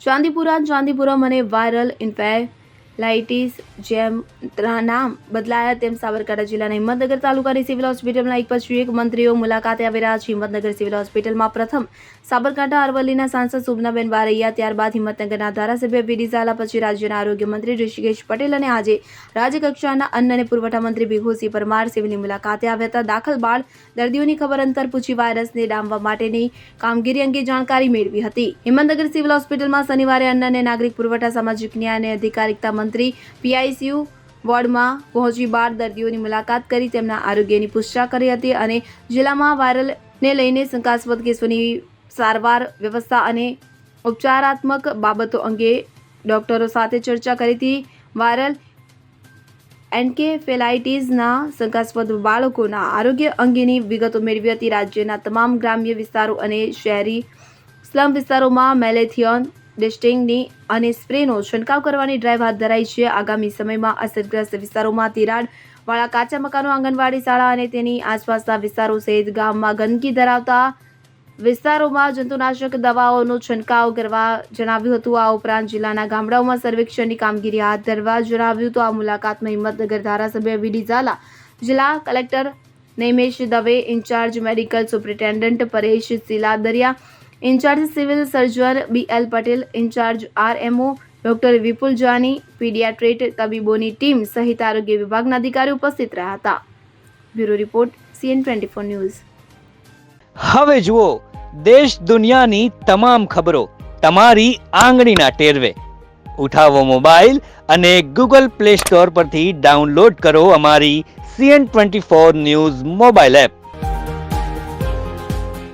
ચાંદીપુરા ચાંદીપુરમ અને વાયરલ ઇન્ફેલાઇટીસ જેમ નામ બદલાયા તેમ સાબરકાંઠા જિલ્લાના હિંમતનગર તાલુકાની સિવિલ હોસ્પિટલમાં એક પછી એક મંત્રીઓ મુલાકાતે આવી રહ્યા છે. હિંમતનગર સિવિલ હોસ્પિટલમાં પ્રથમ સાબરકાંઠા અરવલ્લીના સાંસદ સુભનાબેન બારૈયા, ત્યારબાદ હિંમતનગરના ધારાસભ્ય બીડીઝાલા પછી રાજ્યના આરોગ્ય મંત્રી ઋષિકેશ પટેલ અને આજે રાજ્યકક્ષાના અન્ન અને પુરવઠા મંત્રી ભીખુસિંહ પરમાર સિવિલની મુલાકાતે આવ્યા હતા. દાખલ બાળ દર્દીઓની ખબર અંતર પૂછી વાયરસને ડામવા માટેની કામગીરી અંગે જાણકારી મેળવી હતી. હિંમતનગર સિવિલ હોસ્પિટલમાં શનિવારે અન્ન અને નાગરિક પુરવઠા, સામાજિક ન્યાય અને અધિકારિતા મંત્રી પીઆઈસીયુ વોર્ડમાં પહોંચી બાર દર્દીઓની મુલાકાત કરી, તેમના આરોગ્યની પુષ્ટા કરી હતી અને જિલ્લામાં વાયરલને લઈને શંકાસ્પદ કેસોની સારવાર, વ્યવસ્થા અને ઉપચારાત્મક બાબતો અંગે ડોક્ટરો સાથે ચર્ચા કરી હતી. વાયરલ એન્કેફેલાઇટીસના શંકાસ્પદ બાળકોના આરોગ્ય અંગેની વિગતો મેળવી હતી. રાજ્યના તમામ ગ્રામ્ય વિસ્તારો અને શહેરી સ્લમ વિસ્તારોમાં મેલેથિયોન ડિસ્ટિંગની અને સ્પ્રેનો છંટકાવ કરવાની ડ્રાઈવ હાથ ધરાઈ છે. આગામી સમયમાં અસરગ્રસ્ત વિસ્તારોમાં તિરાડ વાળા કાચા મકાનો, આંગણવાડી શાળા અને તેની આસપાસના વિસ્તારો સહિત ગામમાં ગંદકી ધરાવતા વિસ્તારોમાં જંતુનાશક દવાઓનો છંટકાવ કરવા જણાવ્યું હતું. આ ઉપરાંત જિલ્લાના ગામડાઓમાં સર્વેક્ષણની કામગીરી હાથ ધરવા જણાવ્યું હતું. આ મુલાકાતમાં હિંમતનગર ધારાસભ્ય વીડી ઝાલા, જિલ્લા collector Naimesh Dave, incharge medical superintendent Paresh Siladariya incharge civil surgeon B L Patel, incharge RMO doctor Vipul Jani, paediatrician તબીબોની ટીમ સહિત આરોગ્ય વિભાગના અધિકારી ઉપસ્થિત રહ્યા હતા. Bureau report, CN twenty four news. હવે જુઓ, દેશ દુનિયાની તમામ ખબરો તમારી આંગળીના ટેરવે. ઉઠાવો મોબાઈલ અને ગૂગલ પ્લે સ્ટોર પરથી ડાઉનલોડ કરો અમારી CN twenty four news mobile app.